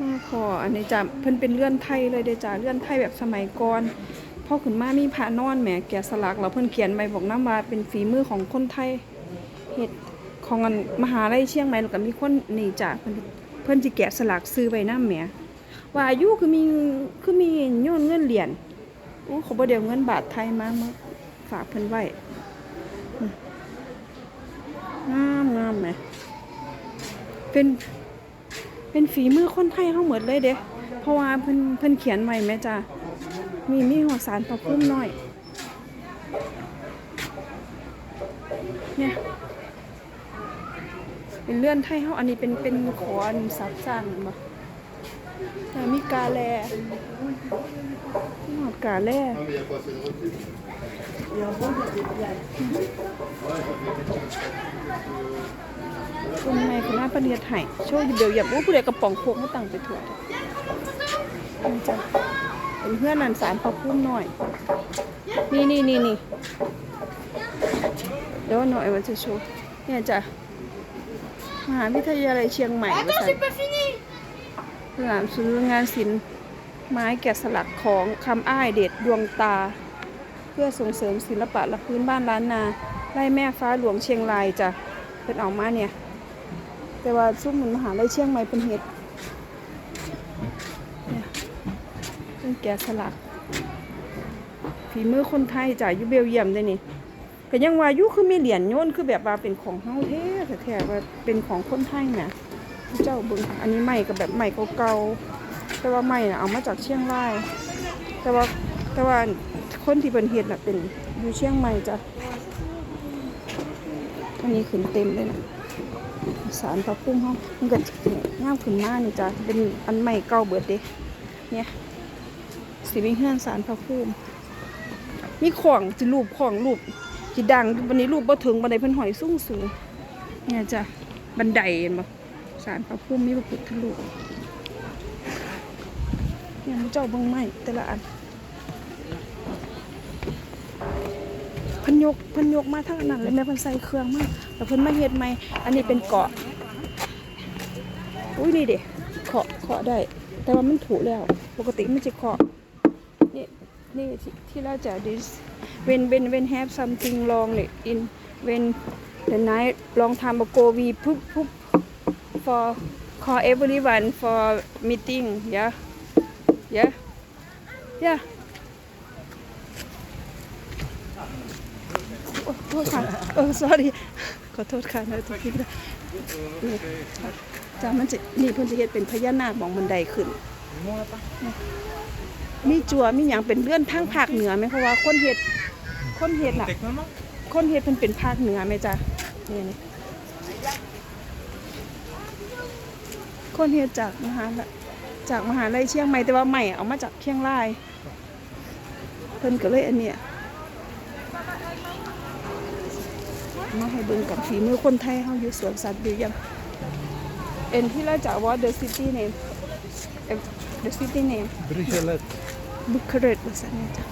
มาพออันนี้จ้ะเพิ่นเป็นเลื่อนไทยเลยเด้จ้ะเลื่อนไทยแบบสมัยก่อนพ่อขึ้นมามีพระนอนแหมแกะสลักแล้วเพิ่นเขียนไว้บอกนํว่าเป็นฝีมือของคนไทยเฮ็ดของอันมหาลัยเชียงใหม่แล้วก็มีคนนี่จ้ะเพิ่นเพิ่นสิแกะสลักซื้อไว้นำแหมว่าอายุคือมีคือมีโยนเงินเหรียญอู้ขาบ่ได้เอาเงินบาทไทยมามาฝากเพิ่นไว้งามงามแหมเป็น เป็นฝีมือคนไทยเฮาหมดเลยเด้เพราะว่าเพิ่นเพิ่นเขียนไว้แม่จ้ะมีมีหัวสารประพุ่มน้อย เนี่ย เป็นเลื่อนไทยเฮาอันนี้เป็นเป็นขออันซับซ้านบ่แต่มีกาแลหอดกาแล คุณแม่คุณน้า ปเนียดไห้ช่วยเดี๋ยวอย่าพูดผู้ใดกระป๋องโคกให้ตังไปถั่วนี่จ้ะเป็นเพื่อนนันสารพอพุ่มหน่อย นี่นี่นี่นี่เดี๋ยวหน่อยมันจะโชว์เนี่ยจ้ะมหาวิทยาลัยเชียงใหม่สนามศูนย์งานศิลป์ไม้แกะสลักของคำอ้ายเด็ดดวงตา เพื่อส่งเสริมศิลปะและพื้นบ้านล้านนาไล่แม่ฟ้าหลวงเชียงรายจ้ะเป็นออกมาเนี่ย แต่ว่าซุ้มเหมือนมหาลัยเชียงใหม่เป็นเห็ดเนี่ยเป็นแกะสลักฝีมือคนไทยจ่ายยูเบลเยียมได้นี่ก็ยังว่ายุคือมีเหรียญโยนคือแบบว่าเป็นของเฮาแท้แท้ว่าเป็นของคนไทยนะเจ้าเบิ่งอันนี้ใหม่กับแบบใหม่เก่าๆแต่ว่าใหม่น่ะเอามาจากเชียงราย แต่ว่าแต่ว่าคนที่เป็นเฮ็ดน่ะเป็นอยู่เชียงใหม่จ้ะอันนี้ขึ้นเต็มเลยนะ สารพระพุ่มเขามันก็งามขึ้นมานี่จ้ะเป็นอันใหม่เก่าเบิดเด้เนี่ยสิมีเฮือนสารพระพุ่มมีของจิรูปของรูปจิดังวันนี้รูปบ่ถึงบันไดเพิ่นหอยสูงสูงเนี่ยจ้ะบันไดเห็นบ่สารพระพุ่มมีพระพุทธรูปเนี่ยมันเจ้าบิ่งไม้แต่ละอันเพิ่น ยกเพิ่นยกมาทั้งนั้นเลยแม่เพิ่นใส่เครื่องมาแล้วเพิ่นมาเฮ็ดใหม่อันนี้เป็นเกาะอุ้ยนี่เด็เคาะเคาะได้ แต่ว่ามันถูแล้ว ปกติมันจะเคาะนี่นี่ที่ที่เราจะ this when when when have something wrong เนี่ย in when the night long time ago we put put for call everyone for meeting yeah yeah yeah โอ้โท ษค่ะเออ sorry ขอโทษค่ะนะทุกทีนะนี่จ้ามันจะนี่เพิ่นจะเฮ็ดเป็นพญานาคมองบันไดขึ้น มีจัวมีหยังเป็นเลื่อนทางภาคเหนือไหมเพราะว่าคนเฮ็ดคนเฮ็ดน่ะคนเฮ็ดเพิ่นเป็นภาคเหนือไหมจ้ะนี่นี่คนเฮ็ดจากมหาลัยจากมหาลัยเชียงใหม่แต่ว่าใหม่เอามาจากเชียงราย เพิ่นก็เลยอันเนี้ย มาให้เบิ่งกับฝีมือคนไทยเฮาอยู่สวนสัตว์เบียมเอ็นที่เราจะว่า the city name the city name Brüchelet. บุคเรตว่าซั่นเนี่ยจ้ะ